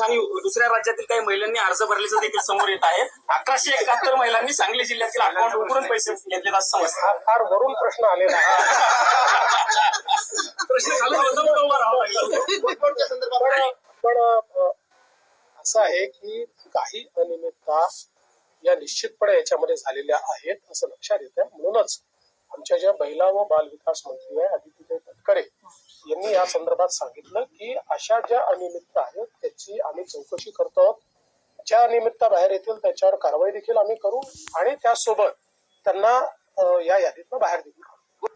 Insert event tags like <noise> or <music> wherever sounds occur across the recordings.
आणि दुसऱ्या राज्यातील काही महिलांनी अर्ज भरल्याचं देखील समोर येत आहे. अकराशे एकाहत्तर महिलांनी सांगली जिल्ह्यातील अकाउंट उघडून पैसे घेतले असं समजतं. फार वरून प्रश्न आलेला आहे. <laughs> प्रश्न खाली. पण असं आहे की काही अनियमितता या निश्चितपणे याच्यामध्ये झालेल्या आहेत असं लक्षात येतं म्हणूनच आमच्या ज्या महिला व बाल विकास मंत्री आहे आदित्यताई तटकरे यांनी या संदर्भात सांगितलं की अशा ज्या अनियमितता आहेत त्याची आम्ही चौकशी करतो. आहोत ज्या अनियमितता बाहेर येतील त्याच्यावर कारवाई देखील आम्ही करू आणि त्यासोबत त्यांना या यादीतनं बाहेर देऊ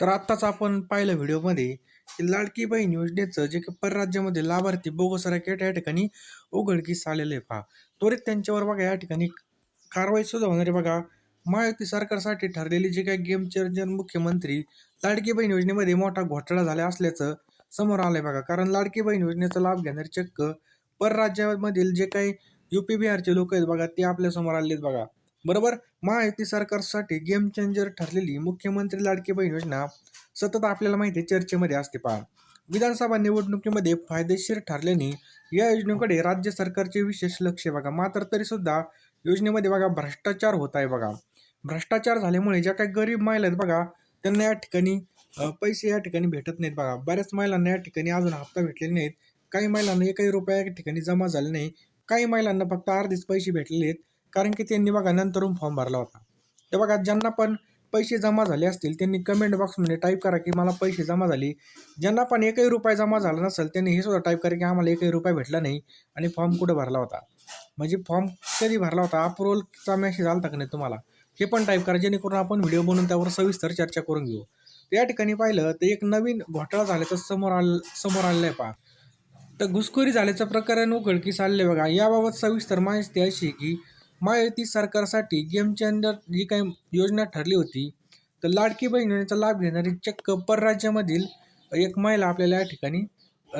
तर आत्ताच आपण पाहिलं व्हिडिओमध्ये की लाडकी बहीण योजनेचं जे काही परराज्यामध्ये लाभार्थी बोगसराकेट या ठिकाणी उघडकीस आलेलं आहे पहा त्वरित त्यांच्यावर बघा या ठिकाणी कारवाई सुद्धा होणार आहे. बघा महायुती सरकारसाठी ठरलेली जे काही गेम चेंजर मुख्यमंत्री लाडकी बहीण योजनेमध्ये मोठा घोटाळा झाला असल्याचं समोर आलंय बघा. कारण लाडकी बहीण योजनेचा लाभ घेणारे चक्क परराज्यामधील जे काही युपी बिहारचे लोक आहेत बघा ते आपल्यासमोर आलेत बघा. बरोबर? महायुती सरकारसाठी गेम चेंजर ठरलेली मुख्यमंत्री लाडकी बहीण योजना सतत आपल्याला माहिती आहे चर्चेमध्ये असते पहा. विधानसभा निवडणुकीमध्ये फायदेशीर ठरल्याने या योजनेकडे राज्य सरकारचे विशेष लक्ष आहे बघा. मात्र तरी सुद्धा योजनेमध्ये बघा भ्रष्टाचार होत आहे बघा. भ्रष्टाचार झाल्यामुळे ज्या काही गरीब महिला आहेत बघा त्यांना या ठिकाणी पैसे या ठिकाणी भेटत नाहीत बघा. बऱ्याच महिलांना या ठिकाणी अजून हप्ता भेटलेले नाहीत. काही महिलांना एकही रुपया या ठिकाणी जमा झाले नाही. काही महिलांना फक्त अर्धेच पैसे भेटलेले आहेत. कारण की त्यांनी बघा नंतरून फॉर्म भरला होता. तर बघा ज्यांना पण पैसे जमा झाले असतील त्यांनी कमेंट बॉक्समध्ये टाईप करा की मला पैसे जमा झाले. ज्यांना पण एकही रुपया जमा झाला नसेल त्यांनी हे सुद्धा टाईप करा की आम्हाला एकही रुपया भेटला नाही आणि फॉर्म कुठं भरला होता. म्हणजे फॉर्म कधी भरला होता? अप्रुव्हलचा मेसेज आला का नाही तुम्हाला? हे पण टाईप करा जेणेकरून आपण व्हिडिओ बनवून त्यावर सविस्तर चर्चा करून घेऊ. तर या ठिकाणी पाहिलं तर एक नवीन घोटाळा झाल्याचं समोर आल समोर आलेलं आहे पहा. तर घुसखोरी झाल्याचं प्रकरण उघडकीस आले बघा. याबाबत सविस्तर माहिती अशी की महायुती सरकारसाठी गेम चेंजर जी काही योजना ठरली होती तर लाडकी बहीण योजनेचा लाभ घेणारी चक्क परराज्यामधील एक महिला आपल्याला या ठिकाणी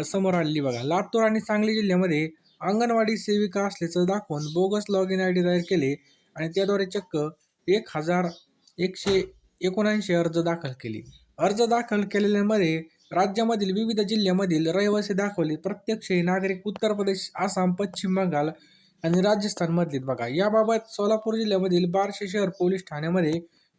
समोर आलेली बघा. लातूर आणि सांगली जिल्ह्यामध्ये अंगणवाडी सेविका असल्याचं दाखवून bogus log in I D तयार केले आणि त्याद्वारे चक्क एक हजार एकशे एकोणऐंशी अर्ज दाखल केले. अर्ज दाखल केलेल्यामध्ये राज्यामधील विविध जिल्ह्यामधील रहिवासी दाखवले. प्रत्यक्ष हे नागरिक उत्तर प्रदेश आसाम पश्चिम बंगाल आणि राजस्थानमधले बघा याबाबत सोलापूर जिल्ह्यामधील बार्शी शहर पोलीस ठाण्यामध्ये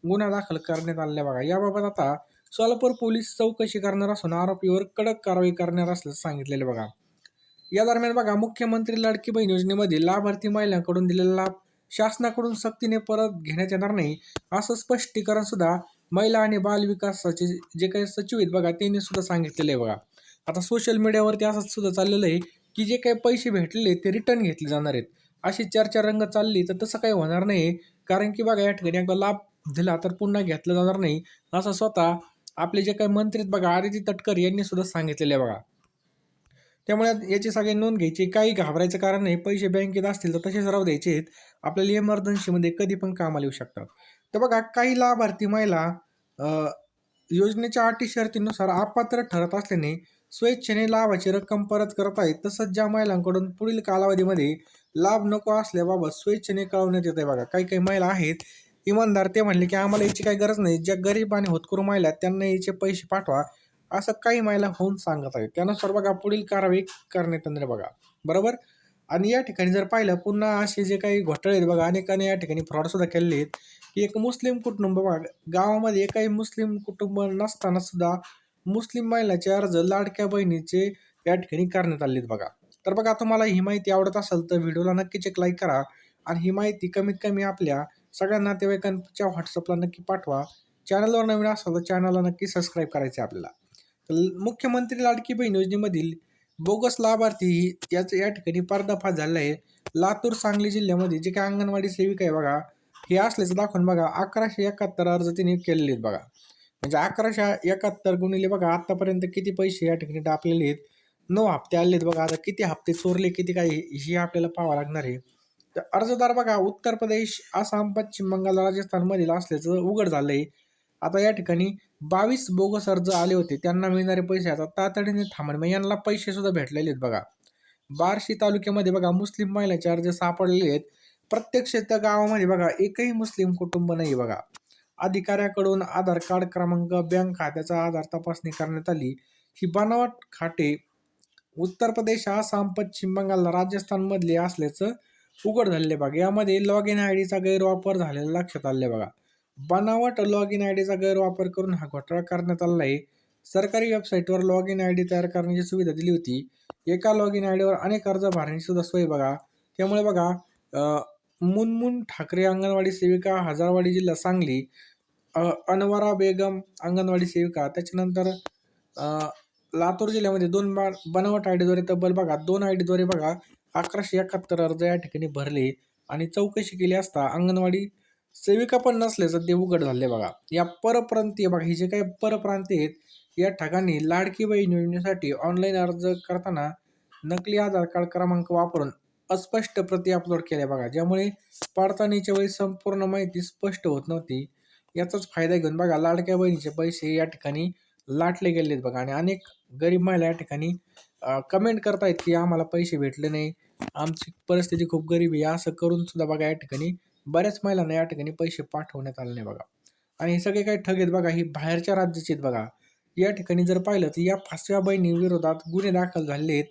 गुन्हा दाखल करण्यात आलेला बघा याबाबत आता सोलापूर पोलीस चौकशी करणार असून आरोपीवर कडक कारवाई करणार असल्याचं सांगितलेलं बघा या दरम्यान बघा मुख्यमंत्री लाडकी बहीण योजनेमध्ये लाभार्थी महिलांकडून दिलेला लाभ शासनाकडून सक्तीने परत घेण्यात येणार नाही असं स्पष्टीकरण सुद्धा महिला आणि बाल विकासाचे जे काही सचिव आहेत बघा त्यांनी सुद्धा सांगितलेलं आहे बघा. आता सोशल मीडियावरती असंच सुद्धा चाललेलं आहे की जे काही पैसे भेटलेले ते रिटर्न घेतले जाणार आहेत. अशी चर्चा रंग चालली तर तसं काही होणार नाही कारण की बघा या ठिकाणी एकदा लाभ दिला तर पुन्हा घेतला जाणार नाही असं स्वतः आपले जे काही मंत्री आहेत बघा आदिती तटकर यांनी सुद्धा सांगितलेलं आहे बघा. त्यामुळे याची सगळी नोंद घ्यायची. काही घाबरायचं कारण नाही. पैसे बँकेत असतील तर तसेच राहू द्यायचे आहेत. आपल्याला इमर्जन्सीमध्ये कधी पण कामाला येऊ शकतात. तर बघा काही लाभार्थी महिला योजनेच्या अटी शर्तीनुसार अपात्र ठरत असल्याने स्वेच्छेने लाभाची रक्कम परत करत आहेत. तसंच ज्या महिलांकडून पुढील कालावधीमध्ये लाभ नको असल्याबाबत स्वेच्छेने कळवण्यात येत आहे बघा. काही काही महिला आहेत. इमानदार ते म्हणले की आम्हाला याची काही गरज नाही. ज्या गरीब आणि होतकरू महिला आहेत त्यांना याचे पैसे पाठवा. असं काही महिला होऊन सांगत आहेत. त्यानुसार बघा पुढील कारवाई करण्यात येणार बघा. बरोबर? आणि या ठिकाणी जर पाहिलं पुन्हा असे जे काही घोटाळे आहेत बघा अनेकांनी या ठिकाणी फ्रॉडसुद्धा केले केलेले आहेत. की एक मुस्लिम कुटुंब बघा गावामध्ये एकाही मुस्लिम कुटुंब नसताना सुद्धा मुस्लिम महिलाचे अर्ज लाडक्या बहिणीचे या ठिकाणी करण्यात आले आहेत बघा. तर बघा तुम्हाला ही माहिती आवडत असेल तर व्हिडिओला नक्कीच एक लाईक करा आणि ही माहिती कमीत कमी आपल्या सगळ्या नातेवाईकांच्या व्हॉट्सअपला नक्की पाठवा. चॅनलवर नवीन असाल तर चॅनलला नक्की सबस्क्राईब करायचे आहे आपल्याला. मुख्यमंत्री लाडकी बहीण योजनेमधील बोगस लाभार्थी ही याचं या ठिकाणी पर्दाफाश झालेला आहे. लातूर सांगली जिल्ह्यामध्ये जे काही अंगणवाडी सेविका आहे बघा हे असल्याचं दाखवून बघा अकराशे एकाहत्तर अर्ज तिने केलेले आहेत बघा. म्हणजे अकराशे एकाहत्तर गुणिले बघा आत्तापर्यंत किती पैसे या ठिकाणी टाकलेले आहेत? नऊ हप्ते आले आहेत बघा आता किती हप्ते चोरले किती काय हे आपल्याला पाहावं लागणार आहे. तर अर्जदार बघा उत्तर प्रदेश आसाम पश्चिम बंगाल राजस्थानमधील असल्याचं उघड झालं आहे आता या ठिकाणी बावीस बोगस अर्ज आले होते. त्यांना मिळणारे पैसे आता तातडीने थांबणे मग यांना पैसे सुद्धा भेटलेले आहेत बघा. बार्शी तालुक्यामध्ये बघा मुस्लिम महिलाचे अर्ज सापडलेले आहेत. प्रत्यक्ष त्या गावामध्ये बघा एकही मुस्लिम कुटुंब नाही बघा. अधिकाऱ्याकडून आधार कार्ड क्रमांक बँक खात्याचा आधार तपासणी करण्यात आली. ही बनावट खाटे उत्तर प्रदेश आसाम पश्चिम बंगाल राजस्थानमधले असल्याचं उघड झालेले बघा. यामध्ये लॉग इन आय डीचा गैरवापर झालेला लक्षात आले बघा. बनावट लॉग इन आय डीचा गैरवापर करून हा घोटाळा करण्यात आलेला आहे. सरकारी वेबसाईटवर लॉग इन आय डी तयार करण्याची सुविधा दिली होती. एका लॉग इन आय डीवर अनेक अर्ज भरण्याची सुद्धा सोय बघा. त्यामुळे बघा मुनमुन ठाकरे अंगणवाडी सेविका हजारवाडी जिल्हा सांगली अनवारा अनवरा बेगम अंगणवाडी सेविका त्याच्यानंतर लातूर जिल्ह्यामध्ये दोन बा बनावट आय डीद्वारे तब्बल बघा दोन आय डीद्वारे बघा अकराशे एकाहत्तर अर्ज या ठिकाणी भरले आणि चौकशी केली असता अंगणवाडी सेविका पण नसल्याचं ते उघड झाले बघा. या परप्रांतीय बघा हे जे काही परप्रांतीय आहेत या ठिकाणी लाडकी बहीण योजनेसाठी ऑनलाईन अर्ज करताना नकली आधार कार्ड क्रमांक वापरून अस्पष्ट प्रती अपलोड केल्या बघा. ज्यामुळे पडताळणीच्या वेळी संपूर्ण माहिती स्पष्ट होत नव्हती. याचाच फायदा घेऊन बघा लाडक्या बहिणीचे पैसे या ठिकाणी लाटले गेलेत बघा. आणि अनेक गरीब महिला या ठिकाणी कमेंट करतायत की आम्हाला पैसे भेटले नाही. आमची परिस्थिती खूप गरीब आहे. असं करून सुद्धा बघा या ठिकाणी बऱ्याच महिलांना या ठिकाणी पैसे पाठवण्यात आले नाही बघा. आणि हे सगळे काही ठग आहेत बघा ही बाहेरच्या राज्याचे आहेत बघा. या ठिकाणी जर पाहिलं तर या फासव्या बहिणी विरोधात गुन्हे दाखल झाले आहेत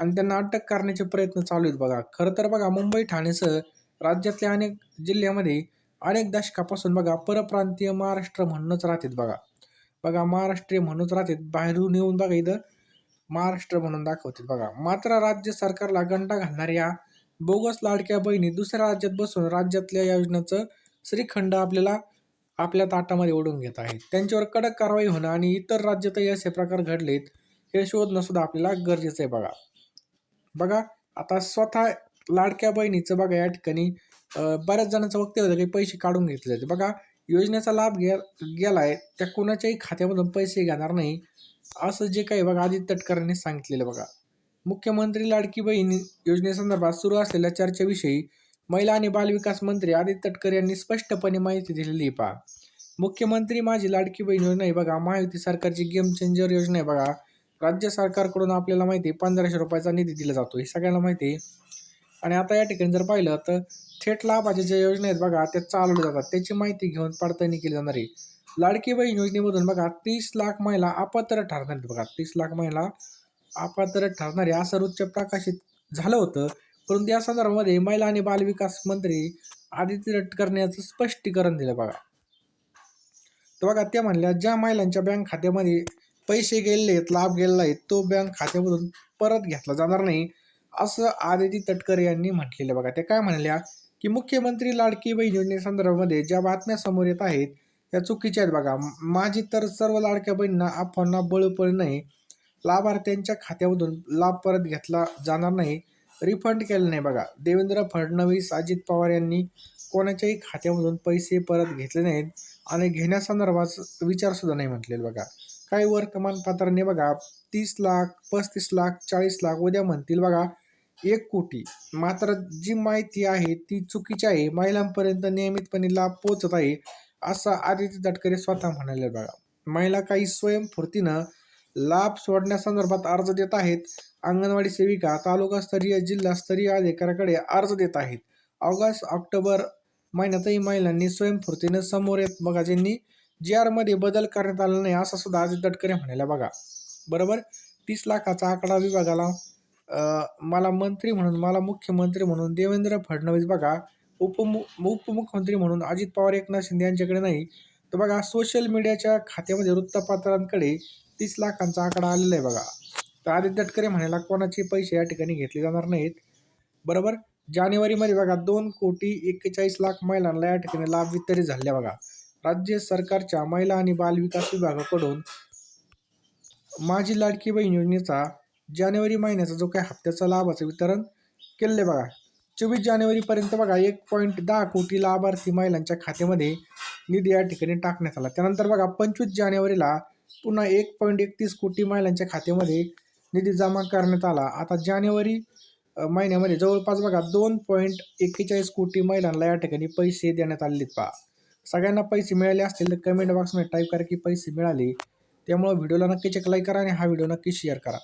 आणि त्यांना अटक करण्याचे प्रयत्न चालू आहेत बघा. खरं तर बघा मुंबई ठाणेसह राज्यातल्या अनेक जिल्ह्यामध्ये अनेक दशकापासून बघा परप्रांतीय महाराष्ट्र म्हणूनच राहतात बघा. बघा महाराष्ट्रीय म्हणूनच राहतात बाहेरून येऊन बघा इथं महाराष्ट्र म्हणून दाखवतात बघा. मात्र राज्य सरकारला गंडा घालणाऱ्या बोगस लाडक्या बहिणी दुसऱ्या राज्यात बसून राज्यातल्या योजनेचं श्रीखंड आपल्याला आपल्या ताटामध्ये ओढून घेत आहेत त्यांच्यावर कडक कारवाई होणं आणि इतर राज्यातही असे प्रकार घडलेत हे शोधणं सुद्धा आपल्याला गरजेचं आहे बघा. बघा आता स्वतः लाडक्या बहिणीचं बघा या ठिकाणी बऱ्याच जणांचं वक्तव्य होतं की पैसे काढून घेतले जाते बघा योजनेचा लाभ गेला गेलाय त्या कोणाच्याही खात्यामधून पैसे घेणार नाही असं जे काही बघा आदित्य तटकरांनी सांगितलेलं बघा. मुख्यमंत्री लाडकी बहीण योजनेसंदर्भात सुरू असलेल्या चर्चेविषयी महिला आणि बालविकास मंत्री आदित्य तटकर यांनी स्पष्टपणे माहिती दिलेली आहे. पहा. मुख्यमंत्री माझी लाडकी बहीण योजना आहे बघा. महायुती सरकारची गेम चेंजर योजना आहे बघा. राज्य सरकारकडून आपल्याला माहिती आहे पंधराशे रुपयाचा निधी दिला जातो. हे सगळ्यांना माहिती आहे. आणि आता या ठिकाणी जर पाहिलं तर थेट लाभाच्या ज्या योजना आहेत बघा त्या चालवल्या जातात. त्याची माहिती घेऊन पडताळणी केली जाणार आहे. लाडकी बहीण योजनेमधून बघा तीस लाख महिला अपात्र ठरणार आहेत बघा. तीस लाख महिला अपात्र ठरणार असं रोजच्या प्रकाशित झालं होतं परंतु या संदर्भामध्ये महिला आणि बालविकास मंत्री आदित्य तटकर याचं स्पष्टीकरण दिलं बघा. तर बघा त्या म्हणल्या ज्या महिलांच्या बँक खात्यामध्ये पैसे गेलेले आहेत लाभ गेलेला आहे तो बँक खात्यामधून परत घेतला जाणार नाही असं आदिती तटकर यांनी म्हटलेलं बघा. ते काय म्हणल्या की मुख्यमंत्री लाडकी बहीण योजनेसंदर्भामध्ये ज्या बातम्या समोर येत आहेत त्या चुकीच्या आहेत बघा. माझी तर सर्व लाडक्या बहिणींना अफवांना बळ पडू नये लाभार्थ्यांच्या खात्यामधून लाभ परत घेतला जाणार नाही. रिफंड केलं नाही बघा. देवेंद्र फडणवीस अजित पवार यांनी कोणाच्याही खात्यामधून पैसे परत घेतले नाहीत आणि घेण्यासंदर्भात विचारसुद्धा नाही म्हटलेलं बघा. काही वर्तमानपत्रांनी बघा तीस लाख पस्तीस लाख चाळीस लाख उद्या म्हणतील बघा एक कोटी. मात्र जी माहिती आहे ती चुकीची आहे. महिलांपर्यंत नियमितपणे लाभ पोचत आहे असं आदित्य तटकरे स्वतः म्हणाले बघा. महिला काही स्वयंफूर्तीनं लाभ सोडण्यासंदर्भात अर्ज देत आहेत. अंगणवाडी सेविका तालुकास्तरीय जिल्हास्तरीय अधिकाऱ्याकडे अर्ज देत आहेत. ऑगस्ट ऑक्टोबर महिन्यातही महिलांनी स्वयंस्फूर्तीनं समोर येत बघा ज्यांनी जी आरमध्ये बदल करण्यात आला नाही असं सुद्धा अजित तटकरे म्हणायला बघा. बरोबर? तीस लाखाचा आकडा विभागाला मला मंत्री म्हणून मला मुख्यमंत्री म्हणून देवेंद्र फडणवीस बघा उपमु उपमुख्यमंत्री म्हणून अजित पवार एकनाथ शिंदे यांच्याकडे नाही. तर बघा सोशल मीडियाच्या खात्यामध्ये वृत्तपत्रांकडे तीस लाखांचा आकडा आलेला आहे बघा. तर आदित्य तटकरे म्हणायला कोणाचे पैसे या ठिकाणी घेतले जाणार नाहीत? बरोबर? जानेवारीमध्ये बघा दोन कोटी एक्केचाळीस लाख महिलांना या ठिकाणी लाभ वितरित झाले बघा. राज्य सरकारच्या महिला आणि बालविकास विभागाकडून माझी लाडकी बहीण योजनेचा जानेवारी महिन्याचा जो काही हप्त्याचा लाभाचं वितरण केले बघा. चोवीस जानेवारीपर्यंत बघा एक पॉईंट दहा कोटी लाभार्थी महिलांच्या खात्यामध्ये निधी या ठिकाणी टाकण्यात आला. त्यानंतर बघा पंचवीस जानेवारीला पुन्हा एक पॉईंट एकतीस कोटी महिलांच्या खात्यामध्ये निधी जमा करण्यात आला. आता जानेवारी महिन्यामध्ये जवळपास बघा दोन पॉईंट एक्केचाळीस कोटी महिलांना या ठिकाणी पैसे देण्यात आलेत पहा. सगळ्यांना पैसे मिळाले असतील तर कमेंट बॉक्समध्ये टाईप करा की पैसे मिळाले. त्यामुळे व्हिडिओला नक्की चेक लाईक करा आणि हा व्हिडिओ नक्की शेअर करा.